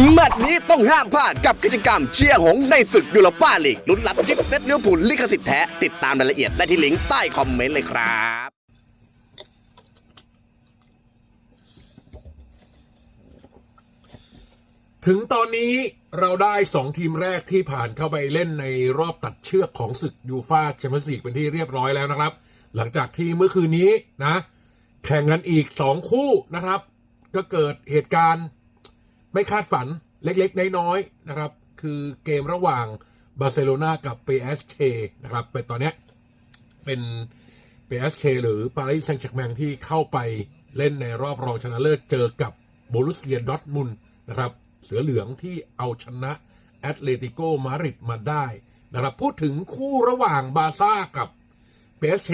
แมตช์นี้ต้องห้ามพลาดกับกิจกรรมเชียร์หงในศึกยูโรป้าลีกลุ้นรับกิฟต์เซตเลี้ยวผูลลิขสิทธิ์แท้ ติดตามรายละเอียดได้ที่ลิงก์ใต้คอมเมนต์เลยครับ ถึงตอนนี้เราได้สองทีมแรกที่ผ่านเข้าไปเล่นในรอบตัดเชือกของศึกยูฟาแชมเปี้ยนส์ลีกเป็นที่เรียบร้อยแล้วนะครับ หลังจากที่เมื่อคืนนี้นะ แข่งกันอีกสองคู่นะครับ ก็เกิดเหตุการณ์ ไม่คาดฝันเล็กๆ น้อยๆนะครับ คือเกมระหว่างบาร์เซโลนากับ PSG นะครับเป็นตอนนี้เป็น PSG หรือปารีสแซงต์แชร์แมงที่เข้าไปเล่นในรอบรองชนะเลิศเจอกับโบรุสเซียดอทมุนนะครับ เสือเหลืองที่เอาชนะแอตเลติโกมาดริดมาได้นะครับพูดถึงคู่ระหว่างบาร์ซ่ากับ PSG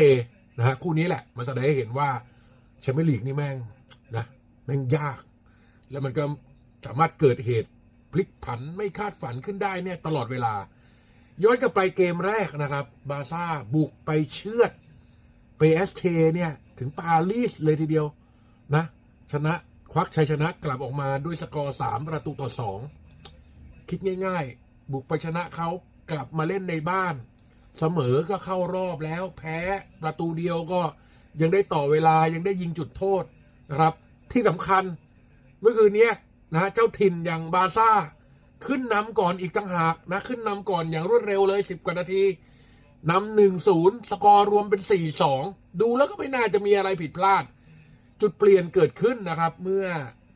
นะฮะคู่นี้แหละ มันแสดงให้เห็นว่าแชมเปี้ยนลีกนี่แม่งนะแม่งยาก แล้วมันก็ สามารถเกิดเหตุพลิกผันไม่คาดฝันขึ้นได้เนี่ยตลอดเวลา ย้อนกลับไปเกมแรกนะครับ บาซ่าบุกไปเชือด PSG เทเนี่ยถึงปารีสเลยทีเดียวนะชนะควักชัยชนะกลับออกมาด้วยสกอร์สามประตูต่อสองคิดง่าย ๆ บุกไปชนะเขากลับมาเล่นในบ้าน เสมอก็เข้ารอบแล้ว แพ้ประตูเดียวก็ยังได้ต่อเวลายังได้ยิงจุดโทษนะครับ ที่สำคัญเมื่อคืนเนี้ย นะเจ้าถิ่นอย่างบาซ่า ขึ้นนำก่อนอีกต่างหากนะขึ้นนำก่อนอย่างรวดเร็วเลยสิบกว่านาทีนำหนึ่งศูนย์สกอร์รวมเป็นสี่สองดูแล้วก็ไม่น่าจะมีอะไรผิดพลาด จุดเปลี่ยนเกิดขึ้นนะครับ เมื่อ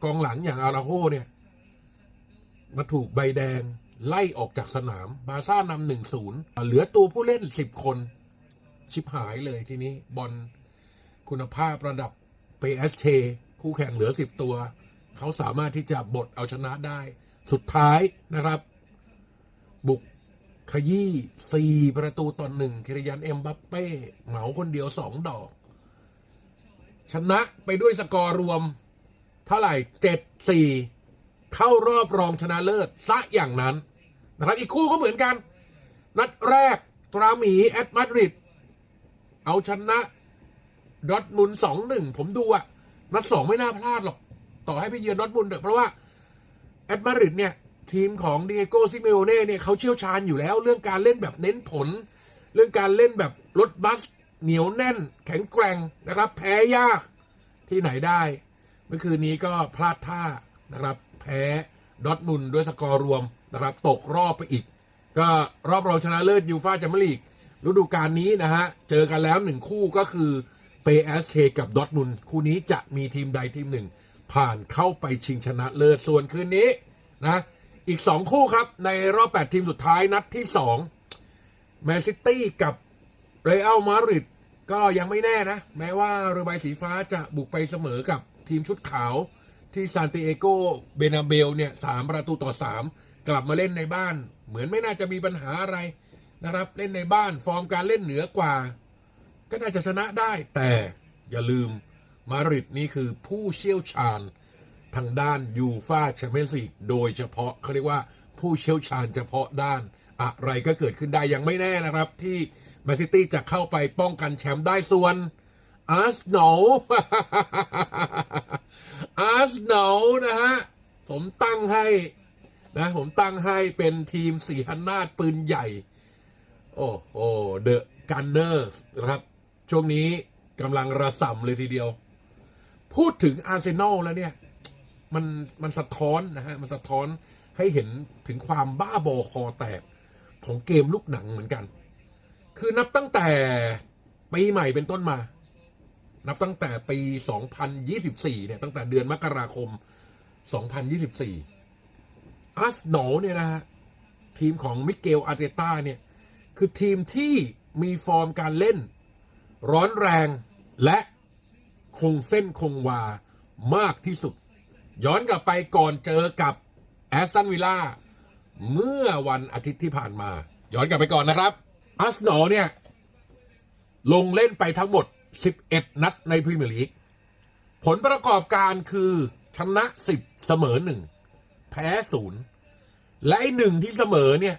กองหลังอย่างอาราโฮเนี่ย มาถูกใบแดงไล่ออกจากสนาม บาซ่านำหนึ่งศูนย์เหลือตัวผู้เล่นสิบคน ชิบหายเลยทีนี้บอลคุณภาพระดับ PSG คู่แข่งเหลือสิบตัว เขาสามารถที่จะบดเอาชนะได้ สุดท้ายนะครับ บุกขยี้สี่ประตูต่อหนึ่งคิริยันเอ็มบัปเป้เหมาคนเดียวสองดอก ชนะไปด้วยสกอร์รวม เท่าไหร่เจ็ดสี่เข้ารอบรองชนะเลิศซะอย่างนั้นนะครับ อีกคู่ก็เหมือนกัน นัดแรกตราหมีแอตมาดริดเอาชนะดอทมุนสองหนึ่งผมดูอะนัดสองไม่น่าพลาดหรอก ต่อให้ไปเยือนดอทมุนเถอะเพราะว่าแอตมาริดเนี่ยทีมของเดียโกซิเมโอเน่เนี่ยเขาเชี่ยวชาญอยู่แล้ว เรื่องการเล่นแบบเน้นผล เรื่องการเล่นแบบรถบัส เหนียวแน่น แข็งแกร่งนะครับ แพ้ยากที่ไหนได้ เมื่อคืนนี้ก็พลาดท่านะครับ แพ้ดอทมุนด้วยสกอร์รวมนะครับ ตกรอบไปอีก ก็รอบรองชนะเลิศยูฟ่าแชมเปี้ยนลีกฤดูกาลนี้นะฮะ เจอกันแล้วหนึ่งคู่ก็คือเปเอสเคกับดอทมุนคู่นี้จะมีทีมใดทีมหนึ่ง ผ่านเข้าไปชิงชนะเลิศส่วนคืนนี้นะอีกสองคู่ครับ ในรอบ 8 ทีมสุดท้ายนัดที่2แมนซิตี้กับเรอัลมาดริดก็ยังไม่แน่นะ แม้ว่าเรือใบสีฟ้าจะบุกไปเสมอกับทีมชุดขาวที่ซานติเอโกเบนาเบลเนี่ยสามประตูต่อสามกลับมาเล่นในบ้าน เหมือนไม่น่าจะมีปัญหาอะไรนะครับ เล่นในบ้านฟอร์มการเล่นเหนือกว่า ก็น่าจะชนะได้แต่อย่าลืม มาริดนี่คือผู้เชี่ยวชาญทางด้านยูฟาแชมเปี้ยนส์ลีกโดยเฉพาะเขาเรียกว่าผู้เชี่ยวชาญเฉพาะด้าน อะไรก็เกิดขึ้นได้ยังไม่แน่นะครับ ที่แมนซิตี้จะเข้าไปป้องกันแชมป์ได้ส่วนอาร์สโนอาร์สโนนะฮะ ผมตั้งให้นะผมตั้งให้เป็นทีมสีหันนาดปืนใหญ่ โอ้โหเดอะกันเนอร์สนะครับ ช่วงนี้กำลังระส่ำเลยทีเดียว พูดถึงอาร์เซนอลแล้วเนี่ยมันมันสะท้อนนะฮะมันสะท้อนให้เห็นถึงความบ้าบอคอแตกของเกมลูกหนังเหมือนกัน คือนับตั้งแต่ปีใหม่เป็นต้นมา นับตั้งแต่ปี 2024 เนี่ย ตั้งแต่เดือนมกราคม 2024 อาร์สโนอลเนี่ยนะฮะทีมของมิเกลอาร์เตต้าเนี่ย คือทีมที่มีฟอร์มการเล่น ร้อนแรงและ คงเส้นคงวามากที่สุด ย้อนกลับไปก่อนเจอกับแอสตันวิลล่าเมื่อวันอาทิตย์ที่ผ่านมา ย้อนกลับไปก่อนนะครับอาร์เซนอเนี่ย ลงเล่นไปทั้งหมด 11 นัดในพรีเมียร์ลีกผลประกอบการคือชนะ 10 เสมอ 1 แพ้ 0 และไอ้หนึ่งที่เสมอเนี่ย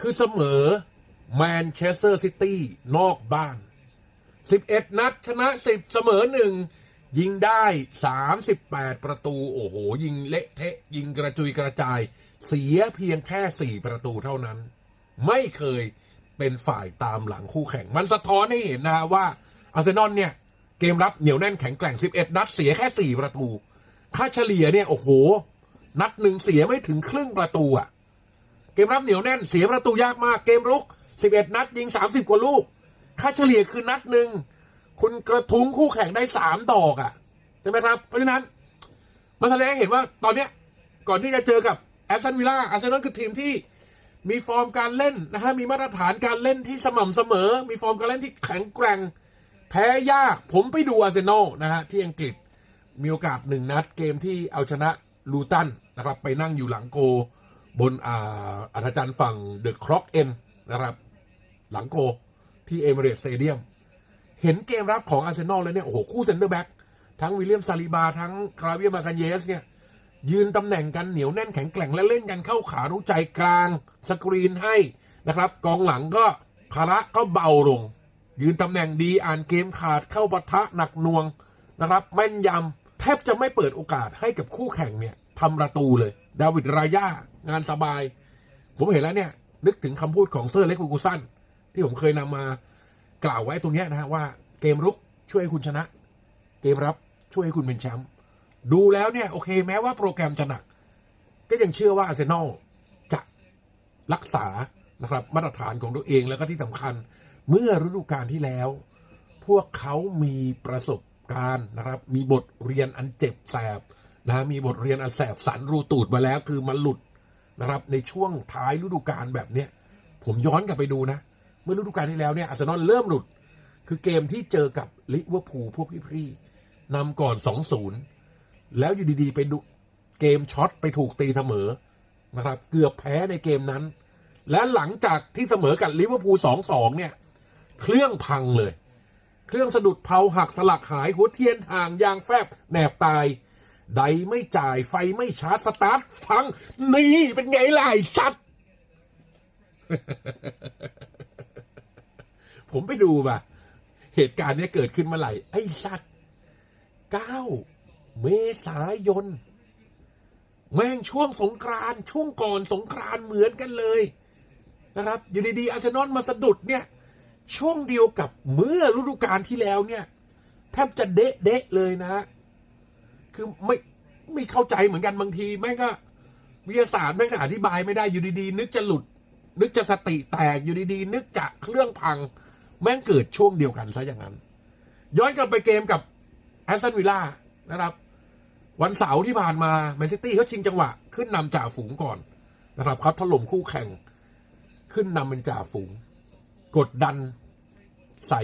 คือเสมอแมนเชสเตอร์ซิตี้นอกบ้าน 11 นัดชนะ 10 เสมอ 1 ยิงได้ 38 ประตู โอ้โห ยิงเละเทะ ยิงกระจุยกระจาย เสียเพียงแค่ 4 ประตูเท่านั้น ไม่เคยเป็นฝ่ายตามหลังคู่แข่ง มันสะท้อนให้เห็นนะว่าอาร์เซนอลเนี่ย เกมรับเหนียวแน่นแข็งแกร่ง 11 นัด เสียแค่ 4 ประตู ค่าเฉลี่ยเนี่ยโอ้โห นัดหนึ่งเสียไม่ถึงครึ่งประตูอะเกมรับเหนียวแน่นเสียประตูยากมาก เกมรุก 11 นัดยิง 30 กว่าลูก ค่าเฉลี่ยคือนัดหนึ่งคุณกระทุ้งคู่แข่งได้สามดอกอะ่ะใช่ไหมครับ เพราะฉะนั้นมันแสดงให้เห็นว่าตอนเนี้ยก่อนที่จะเจอกับแอสตันวิลล่าอาร์เซนอลคือทีมที่มีฟอร์มการเล่นนะฮะมีมาตรฐานการเล่นที่สม่ำเสมอ มีฟอร์มการเล่นที่แข็งแกร่ง แพ้ยาก ผมไปดูอาร์เซนอลนะฮะที่อังกฤษมีโอกาสหนึ่งนัดเกมที่เอาชนะลูตันนะครับ ไปนั่งอยู่หลังโก บนอาอัธจันทร์ฝั่งเดอะคร็อกเอ็นนะครับ หลังโก ที่เอเมเรตสเตเดียมเห็นเกมรับของอาร์เซนอลแล้วเนี่ย โอ้โห คู่เซนเตอร์แบ็กทั้งวิลเลียมซาลิบา ทั้งคราเวียมากันเยสเนี่ย ยืนตำแหน่งกันเหนียวแน่นแข็งแกร่งและเล่นกันเข้าขารู้ใจกลาง สกรีนให้นะครับ กองหลังก็ภาระก็เบาลง ยืนตำแหน่งดีอ่านเกมขาดเข้าปะทะหนักน่วงนะครับ แม่นยำแทบจะไม่เปิดโอกาสให้กับคู่แข่งเนี่ยทำประตูเลย ดาวิดรายางานสบาย ผมเห็นแล้วเนี่ย นึกถึงคำพูดของเซอร์เล็กกูกูสัน ที่ผมเคยนำมากล่าวไว้ตรงนี้นะฮะว่าเกมรุกช่วยให้คุณชนะ เกมรับช่วยให้คุณเป็นแชมป์ดูแล้วเนี่ยโอเคแม้ว่าโปรแกรมจะหนัก ก็ยังเชื่อว่าอาร์เซนอลจะรักษานะครับมาตรฐานของตัวเองแล้วก็ที่สำคัญเมื่อฤดูกาลที่แล้ว พวกเขามีประสบการณ์นะครับ มีบทเรียนอันเจ็บแสบนะมีบทเรียนอันแสบสันรูตูดมาแล้วคือมันหลุดนะครับในช่วงท้ายฤดูกาลแบบเนี้ยผมย้อนกลับไปดูนะ เมื่อฤดูกาลที่แล้วเนี่ยอาร์เซนอลเริ่มหลุด คือเกมที่เจอกับลิเวอร์พูลพวกพี่ๆนำก่อน 2-0 แล้วอยู่ดีๆ ไปดูเกมช็อตไปถูกตีเสมอนะครับ เกือบแพ้ในเกมนั้น และหลังจากที่เสมอกับลิเวอร์พูล2-2 เนี่ย เครื่องพังเลย เครื่องสะดุดเผาหักสลักหายหัวเทียนห่างยางแฟบแหนบตายใดไม่จ่ายไฟไม่ชาร์จสตาร์ทพัง นี่เป็นไงล่ะสัตว์ ผมไปดูป่ะเหตุการณ์เนี้ยเกิดขึ้นเมื่อไหร่ ไอ้สัตว์เก้าเมษายน แม่งช่วงสงกรานต์ช่วงก่อนสงกรานต์เหมือนกันเลย นะครับ อยู่ดีๆอาร์เซนอลมาสะดุดเนี่ย ช่วงเดียวกับเมื่อฤดูกาลที่แล้วเนี่ยแทบจะเดะเดะเลยนะฮะคือไม่ไม่เข้าใจเหมือนกันบางทีแม่งก็วิทยาศาสตร์แม่งก็อธิบายไม่ได้อยู่ดีๆ นึกจะหลุด นึกจะสติแตกอยู่ดีๆ นึกจะเครื่องพัง แม่งเกิดช่วงเดียวกันซะอย่างนั้น ย้อนกลับไปเกมกับแอสตันวิลล่านะครับ วันเสาร์ที่ผ่านมาแมนซิตี้เขาชิงจังหวะ ขึ้นนำจ่าฝูงก่อนนะครับเขาถล่มคู่แข่ง ขึ้นนำเป็นจ่าฝูง กดดันใส่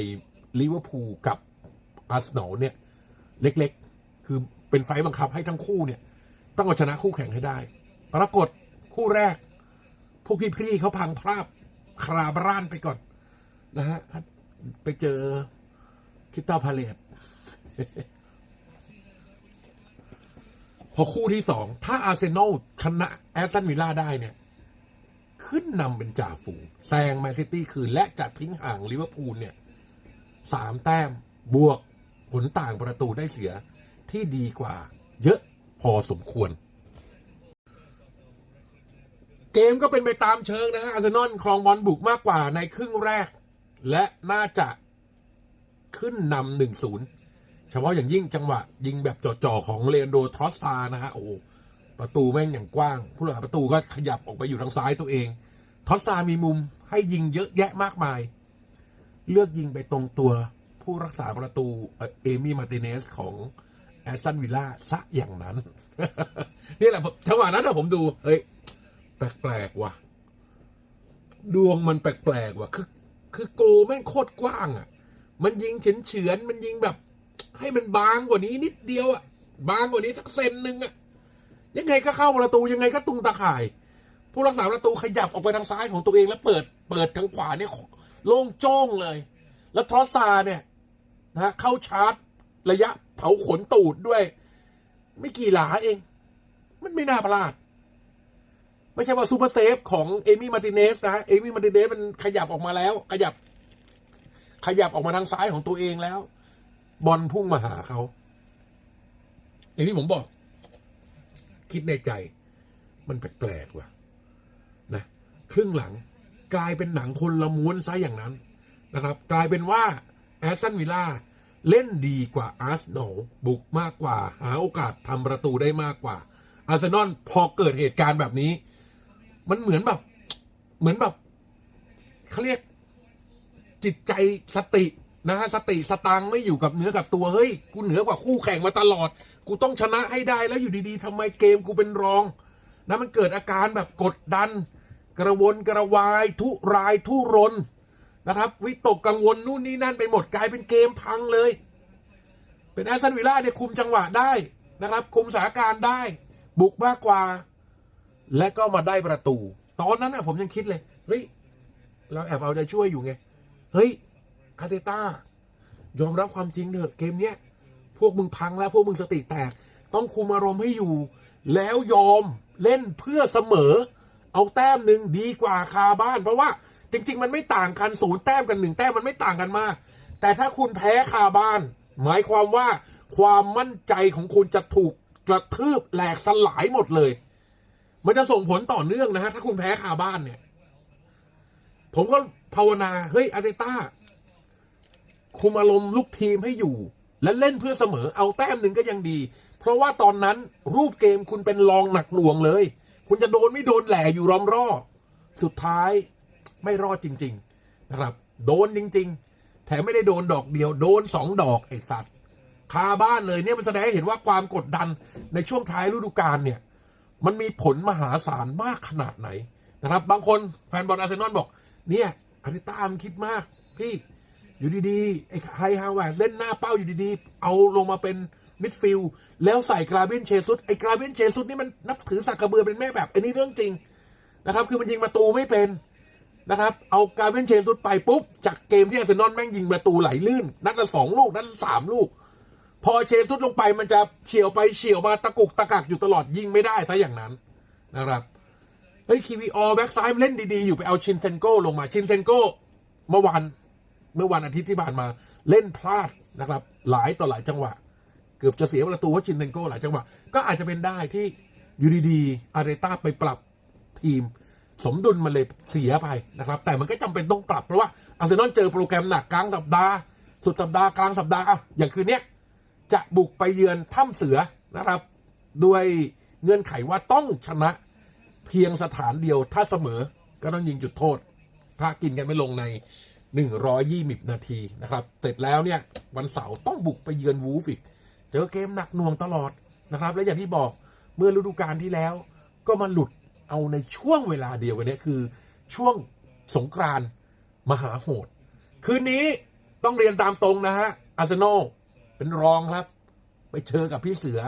ลิเวอร์พูลกับอาร์เซนอลเนี่ย เล็กๆ คือเป็นไฟบังคับให้ทั้งคู่เนี่ย ต้องเอาชนะคู่แข่งให้ได้ ปรากฏคู่แรก พวกพี่ๆเขาพังพลาดคราบร้านไปก่อน นะฮะไปเจอคิตตาพาเลตพอคู่ที่สอง ถ้าอาร์เซนอลชนะแอสตันวิลล่าได้เนี่ย ขึ้นนำเป็นจ่าฝูงแซงแมนซิตี้คืน และจะทิ้งห่างลิเวอร์พูลเนี่ยสามแต้มบวกผลต่างประตูได้เสียที่ดีกว่า เยอะพอสมควร เกมก็เป็นไปตามเชิงนะฮะอาร์เซนอลครองบอลบุกมากกว่าในครึ่งแรก และน่าจะขึ้นนำหนึ่งศูนย์เฉพาะอย่างยิ่งจังหวะ ยิงแบบจ่อๆของเลนโดทรอสซานะฮะโอ้ประตูแม่งอย่างกว้าง ผู้รักษาประตูก็ขยับออกไปอยู่ทางซ้ายตัวเองทรอสซามีมุมให้ยิงเยอะแยะมากมาย เลือกยิงไปตรงตัวผู้รักษาประตูเอมี่มาร์ติเนสของแอสตันวิลล่าซะอย่างนั้น นี่แหละจังหวะนั้นอะผมดู เฮ้ย แปลกๆว่ะ ดวงมันแปลกๆว่ะ คือ คือโกแม่งโคตรกว้างอะ มันยิงเฉือนเฉือนมันยิงแบบ ให้มันบางกว่านี้นิดเดียวอะ บางกว่านี้สักเซนหนึ่งอะ ยังไงก็เข้าประตูยังไงก็ตุงตะข่าย ผู้รักษาประตูขยับออกไปทางซ้ายของตัวเองแล้วเปิด เปิดทางขวาเนี่ยโล่งโจ้งเลย แล้วทรอสซาเนี่ยนะฮะเข้าชาร์จระยะเผาขนตูดด้วย ไม่กี่หลาเอง มันไม่น่าพลาด ไม่ใช่ว่าซูเปอร์เซฟของเอมี่มาร์ติเนสนะฮะเอมี่มาร์ติเนสมันขยับออกมาแล้ว ขยับ ขยับออกมาทางซ้ายของตัวเองแล้ว บอลพุ่งมาหาเขาอย่างที่ผมบอก คิดในใจ มันแปลกๆว่ะนะครึ่งหลังกลายเป็นหนังคนละม้วนซะอย่างนั้นนะครับ กลายเป็นว่าแอสตันวิลล่าเล่นดีกว่าอาร์เซนอลบุกมากกว่า หาโอกาสทำประตูได้มากกว่าอาร์เซนอลพอเกิดเหตุการณ์แบบนี้ มันเหมือนแบบ เหมือนแบบเขาเรียกจิตใจสตินะฮะสติสตังไม่อยู่กับเนื้อกับตัวเฮ้ยกูเหนือกว่าคู่แข่งมาตลอด กูต้องชนะให้ได้แล้วอยู่ดีๆทำไมเกมกูเป็นรองนะมันเกิดอาการแบบกดดัน กระวนกระวาย ทุรายทุรนนะครับ วิตกกังวลนู่นนี่นั่นไปหมดกลายเป็นเกมพังเลย เป็นแอสตันวิลล่าเนี่ยคุมจังหวะได้นะครับ คุมสถานการณ์ได้ บุกมากกว่า และก็มาได้ประตู ตอนนั้นนะผมยังคิดเลยเฮ้ยเราแอบเอาใจช่วยอยู่ไง เฮ้ยอาร์เตต้ายอมรับความจริงเถอะเกมเนี้ยพวกมึงพังแล้วพวกมึงสติแตก ต้องคุมอารมณ์ให้อยู่ แล้วยอมเล่นเพื่อเสมอ เอาแต้มหนึ่งดีกว่าคาบ้าน เพราะว่าจริง ๆ มันไม่ต่างกันศูนย์แต้มกันหนึ่งแต้มมันไม่ต่างกันมาก แต่ถ้าคุณแพ้คาบ้าน หมายความว่าความมั่นใจของคุณจะถูกกระทืบแหลกสลายหมดเลย มันจะส่งผลต่อเนื่องนะฮะ ถ้าคุณแพ้คาบ้านเนี่ย ผมก็ภาวนา เฮ้ยอาร์เตต้า คุมอารมณ์ลูกทีมให้อยู่ และเล่นเพื่อเสมอเอาแต้มหนึ่งก็ยังดี เพราะว่าตอนนั้นรูปเกมคุณเป็นรองหนักหน่วงเลย คุณจะโดนไม่โดนแหล่อยู่รอมรอสุดท้ายไม่รอดจริง ๆ นะครับ โดนจริง ๆ แถมไม่ได้โดนดอกเดียว โดนสองดอกไอ้สัตว์คาบ้านเลยเนี่ยมันแสดงให้เห็นว่าความกดดันในช่วงท้ายฤดูกาลเนี่ย มันมีผลมหาศาลมากขนาดไหนนะครับ บางคนแฟนบอลอาร์เซนอลบอก เนี่ยอาร์เตต้ามันคิดมาก พี่อยู่ดีๆไอ้ไฮฮาวเวิร์ดเล่นหน้าเป้าอยู่ดีๆ เอาลงมาเป็นมิดฟิลด์แล้วใส่กราเบนเชซุสไอ้กราเบนเชซุสนี่มันนับถือสักกระเบือเป็นแม่แบบอันนี้เรื่องจริงนะครับ คือมันยิงประตูไม่เป็นนะครับ เอากราเบนเชซุสไปปุ๊บ จากเกมที่อาร์เซนอลแม่งยิงประตูไหลลื่น นัดละสองลูก นัดละสามลูก พอเชซุสลงไปมันจะเฉียวไปเฉียวมาตะกุกตะกักอยู่ตลอดยิงไม่ได้ซะอย่างนั้นนะครับเฮ้ยคีวีออแบ็กซ้ายเล่นดีๆ อยู่ไปเอาชินเซนโก้ลงมาชินเซนโก้เมื่อวันเมื่อวันอาทิตย์ที่ผ่านมาเล่นพลาดนะครับ หลายต่อหลายจังหวะ เกือบจะเสียประตูเพราะชินเซนโก้หลายจังหวะ ก็อาจจะเป็นได้ที่อยู่ดีๆอาร์เรต้าไปปรับทีม สมดุลมันเลยเสียไปนะครับ แต่มันก็จำเป็นต้องปรับเพราะว่าอาร์เซนอลเจอโปรแกรมหนักกลางสัปดาห์ สุดสัปดาห์กลางสัปดาห์อะอย่างคืนเนี้ย จะบุกไปเยือนถ้ำเสือนะครับ ด้วยเงื่อนไขว่าต้องชนะเพียงสถานเดียวถ้าเสมอก็ต้องยิงจุดโทษ ถ้ากินกันไม่ลงใน 120นาทีนะครับ เสร็จแล้วเนี่ยวันเสาร์ต้องบุกไปเยือนวูฟอีก เจอเกมหนักหน่วงตลอดนะครับ และอย่างที่บอกเมื่อฤดูกาลที่แล้ว ก็มาหลุดเอาในช่วงเวลาเดียวกันนี้คือ ช่วงสงกรานมหาโหด คืนนี้ต้องเรียนตามตรงนะฮะอาร์เซนอล เป็นรองครับ ไปเจอกับพี่เสือ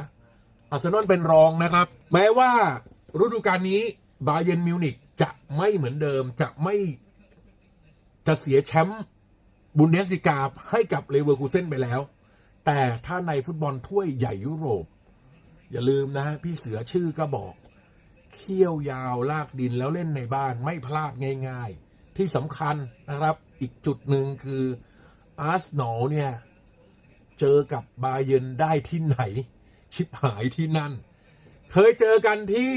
อาร์เซนอลเป็นรองนะครับ แม้ว่าฤดูกาลนี้บาเยนมิวนิกจะไม่เหมือนเดิมจะไม่จะเสียแชมป์บุนเดสลิกาให้กับเลเวอร์คูเซนไปแล้ว แต่ถ้าในฟุตบอลถ้วยใหญ่ยุโรป อย่าลืมนะฮะพี่เสือชื่อก็บอกเขี้ยวยาวลากดินแล้วเล่นในบ้านไม่พลาดง่าย ๆ ที่สำคัญนะครับ อีกจุดหนึ่งคืออาร์เซนอลเนี่ย เจอกับบาเยนได้ที่ไหน ชิบหายที่นั่น เคยเจอกันที่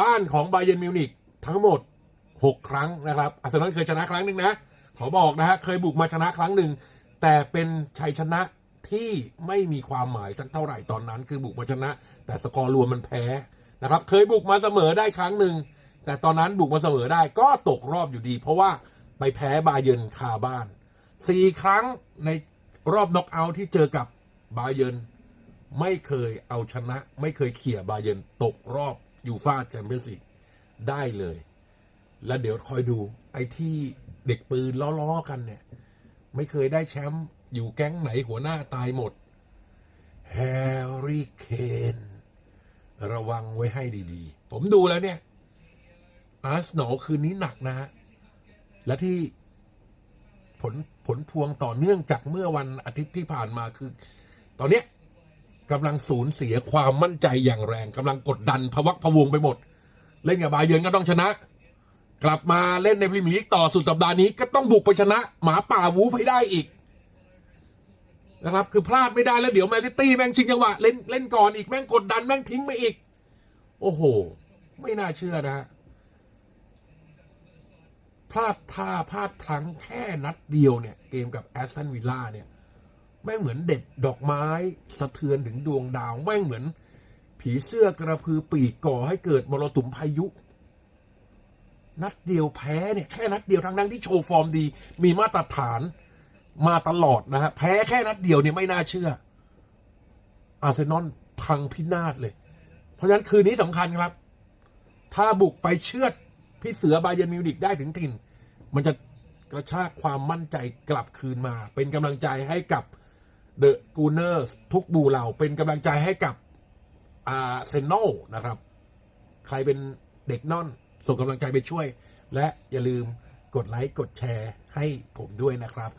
บ้านของบาเยนมิวนิกทั้งหมด 6 ครั้งนะครับอาร์เซนอลเคยชนะครั้งหนึ่งนะ ขอบอกนะฮะเคยบุกมาชนะครั้งหนึ่ง แต่เป็นชัยชนะที่ไม่มีความหมายสักเท่าไหร่ตอนนั้น คือบุกมาชนะ แต่สกอร์รวมมันแพ้นะครับ เคยบุกมาเสมอได้ครั้งหนึ่งแต่ตอนนั้นบุกมาเสมอได้ก็ตกรอบอยู่ดี เพราะว่าไปแพ้บาเยนคาบ้านสี่ครั้งใน รอบน็อกเอาท์ที่เจอกับบาเยนไม่เคยเอาชนะ ไม่เคยเขี่ยบาเยนตกรอบยูฟาแชมเปี้ยนส์ลีกได้เลย แล้วเดี๋ยวคอยดูไอ้ที่เด็กปืนล้อๆกันเนี่ย ไม่เคยได้แชมป์อยู่แก๊งไหนหัวหน้าตายหมดแฮร์รี่เคนระวังไว้ให้ดีๆ ผมดูแล้วเนี่ยอาร์เซนอลคืนนี้หนักนะฮะและที่ ผลผลพวงต่อเนื่องจากเมื่อวันอาทิตย์ที่ผ่านมาคือ ตอนเนี้ยกำลังสูญเสียความมั่นใจอย่างแรงกำลังกดดันพวักพวงไปหมด เล่นกับบาเยิร์นก็ต้องชนะ กลับมาเล่นในพรีเมียร์ลีกต่อสุดสัปดาห์นี้ก็ต้องบุกไปชนะ หมาป่าวูฟให้ได้อีกนะครับ คือพลาดไม่ได้แล้วเดี๋ยวแมนซิตี้แม่งชิงจังหวะเล่นเล่นก่อนอีกแม่งกดดันแม่งทิ้งไปอีก โอ้โห ไม่น่าเชื่อนะฮะ พลาดท่าพลาดพลั้งแค่นัดเดียวเนี่ย เกมกับแอสตันวิลล่าเนี่ยแม่งเหมือนเด็ดดอกไม้สะเทือนถึงดวงดาวแม่งเหมือน ผีเสื้อกระพือปีกก่อให้เกิดมรสุมพายุ นัดเดียวแพ้เนี่ยแค่นัดเดียวทั้งนั้นที่โชว์ฟอร์มดี มีมาตรฐานมาตลอดนะฮะแพ้แค่นัดเดียวเนี่ยไม่น่าเชื่อ อาร์เซนอลพังพินาศเลย เพราะฉะนั้นคืนนี้สำคัญครับ ถ้าบุกไปเชือด พี่เสือบาเยนมิวนิกได้ถึงถิ่น มันจะกระชากความมั่นใจกลับคืนมา เป็นกำลังใจให้กับเดอะกูเนอร์ทุกบูเหล่าเป็นกำลังใจให้กับอาเซนอลนะครับ ใครเป็นเด็กนอน ส่งกำลังใจไปช่วย และอย่าลืมกดไลค์ กดแชร์ให้ผมด้วยนะครับ